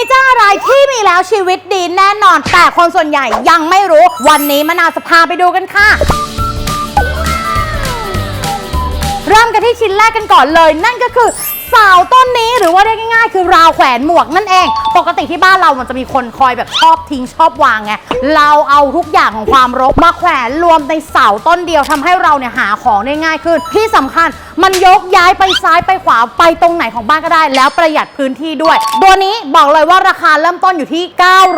นิเจอร์อะไรที่มีแล้วชีวิตดีแน่นอน แต่คนส่วนใหญ่ยังไม่รู้ วันนี้มะนาวจะพาไปดูกันค่ะ เริ่มกันที่ชิ้นแรกกันก่อนเลย นั่นก็คือเสาต้นนี้หรือว่า วแขวนหมวกนั่นเอง ปกติที่บ้านเรามันจะมีคนคอยแบบชอบทิ้งชอบวางไงเราเอาทุกอย่างของความรกมาแขวนรวมในเสาต้นเดียวทำให้เราเนี่ยหาของได้ง่ายขึ้น ที่สำคัญมันยกย้ายไปซ้ายไปขวาไปตรงไหนของบ้านก็ได้ แล้วประหยัดพื้นที่ด้วย ตัวนี้บอกเลยว่าราคาเริ่มต้นอยู่ที่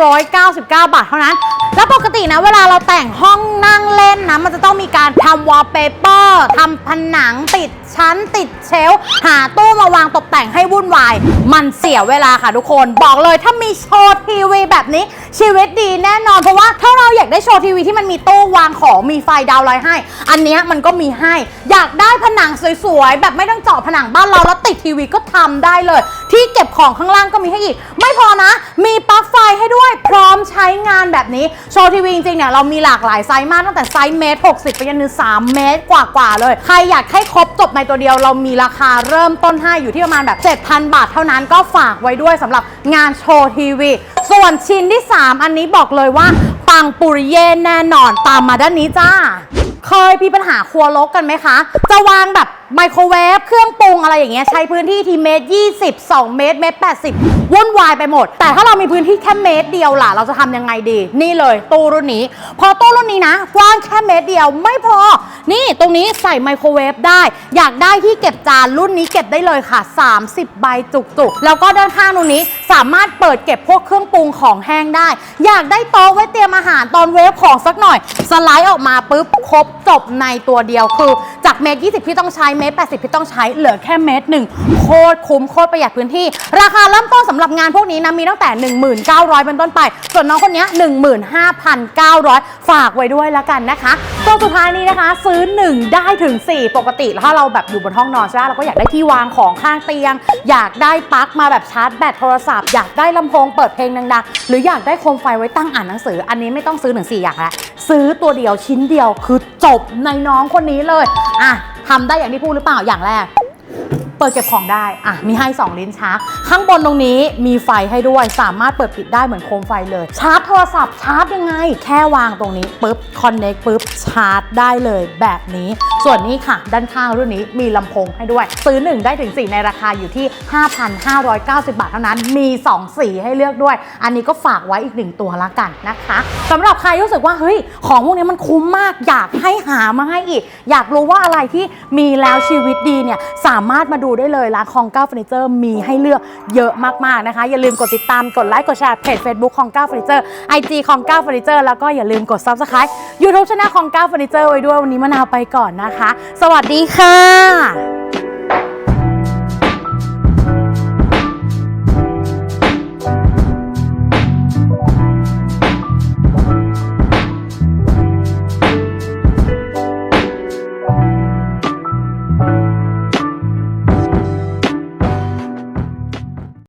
999 บาทเท่านั้น แล้วปกตินะเวลาเราแต่งห้อง นั่งเล่นนะ มันจะต้องมีการทำวอลเปเปอร์ทำผนังติดชั้นติดเชลฟ์หาตู้มาวางตกแต่งให้วุ่นวาย มันเสียเวลาค่ะทุกคน บอกเลยถ้ามีโชว์ทีวีแบบนี้ ชีวิตดีแน่นอน เพราะว่าถ้าเราอยากได้โชว์ทีวีที่มันมีตู้วางของมีไฟดาวไลท์ให้ อันเนี้ยมันก็มีให้ อยากได้ผนังสวยๆ แบบไม่ต้องเจาะผนังบ้านเราแล้วติดทีวีก็ทำได้เลย ที่เก็บของข้างล่างก็มีให้อีก ไม่พอนะ มีปลั๊กไฟให้ด้วยพร้อมใช้งานแบบนี้โชว์ทีวีจริงๆเนี่ยเรามีหลากหลายไซส์มากตั้งแต่ไซส์เมตร60 ไปจนถึง3เมตรกว่าๆเลย ใครอยากให้ครบจบในตัวเดียวเรามีราคาเริ่มต้นให้อยู่ที่ประมาณแบบ 7,000 บาทเท่านั้นก็ฝากไว้ด้วยสำหรับงานโชว์ทีวี ส่วนชิ้นที่ 3 อันนี้บอกเลยว่าปังปุริเย่แน่นอนตามมาด้านนี้จ้าเคยมีปัญหาครัวรกกันไหมคะ จะวางแบบ ไมโครเวฟเครื่องปรุงอะไรอย่างเงี้ยใช้พื้นที่ทีเมตรยี่สิบสองเมตรเมตรแปดสิบวุ่นวายไปหมด แต่ถ้าเรามีพื้นที่แค่เมตรเดียวล่ะ เราจะทำยังไงดี นี่เลยตู้รุ่นนี้ พอตู้รุ่นนี้นะ กว้างแค่เมตรเดียวไม่พอ นี่ตรงนี้ใส่ไมโครเวฟได้ อยากได้ที่เก็บจานรุ่นนี้เก็บได้เลยค่ะ 30 ใบจุกๆ แล้วก็ด้านข้างตรงนี้สามารถเปิดเก็บพวกเครื่องปรุงของแห้งได้ อยากได้โต๊ะไว้เตรียมอาหารตอนเวฟของสักหน่อย สไลด์ออกมาปุ๊บครบจบในตัวเดียวคือ จากเมตร20 ที่ต้องใช้เมตร80 ที่ต้องใช้เหลือแค่เมตรหนึ่งโคตรคุ้มโคตรประหยัดพื้นที่ ราคาเริ่มต้นสำหรับงานพวกนี้นะมีตั้งแต่ 19,000เป็นต้นไป ส่วนน้องคนนี้15,900 ฝากไว้ด้วยแล้วกันนะคะตัวสุดท้ายนี้นะคะซื้อ 1 ได้ถึง 4 ปกติถ้าเราแบบอยู่บนห้องนอนใช่ไหมเราก็อยากได้ที่วางของข้างเตียง อยากได้ปลั๊กมาแบบชาร์จแบตโทรศัพท์อยากได้ลำโพงเปิดเพลงดังๆหรืออยากได้โคมไฟไว้ตั้งอ่านหนังสือ อันนี้ไม่ต้องซื้อถึง4อย่างแล้วซื้อตัวเดียวชิ้นเดียวคือจบในน้องคนนี้เลยอะทำได้อย่างที่พูดหรือเปล่าอย่างแรก ปิดเก็บของได้ อะ มีให้ 2 ลิ้นชัก ข้างบนตรงนี้มีไฟให้ด้วย สามารถเปิดปิดได้เหมือนโคมไฟเลย ชาร์จโทรศัพท์ชาร์จยังไง แค่วางตรงนี้ปุ๊บคอนเน็กปุ๊บชาร์จได้เลยแบบนี้ ส่วนนี้ค่ะ ด้านข้างรุ่นนี้มีลำโพงให้ด้วย ซื้อ 1 ได้ถึง 4 ในราคาอยู่ที่ 5,590 บาทเท่านั้น มี 2 สีให้เลือกด้วย อันนี้ก็ฝากไว้อีกหนึ่งตัวละกันนะคะสำหรับใครรู้สึกว่าเฮ้ยของพวกนี้มันคุ้มมาก อยากให้หามาให้อีก อยากรู้ว่าอะไรที่มีแล้วชีวิตดีเนี่ยสามารถมาดูได้เลยร้านของเก้าเฟอร์นิเจอร์มีให้เลือกเยอะมากๆนะคะ อย่าลืมกดติดตามกดไลค์กดแชร์เพจ Facebook ของเก้าเฟอร์นิเจอร์ IG ของเก้าเฟอร์นิเจอร์แล้วก็อย่าลืมกด Subscribe YouTube Channel ของเก้าเฟอร์นิเจอร์ไว้ด้วยวันนี้มะนาวไปก่อนนะคะ สวัสดีค่ะ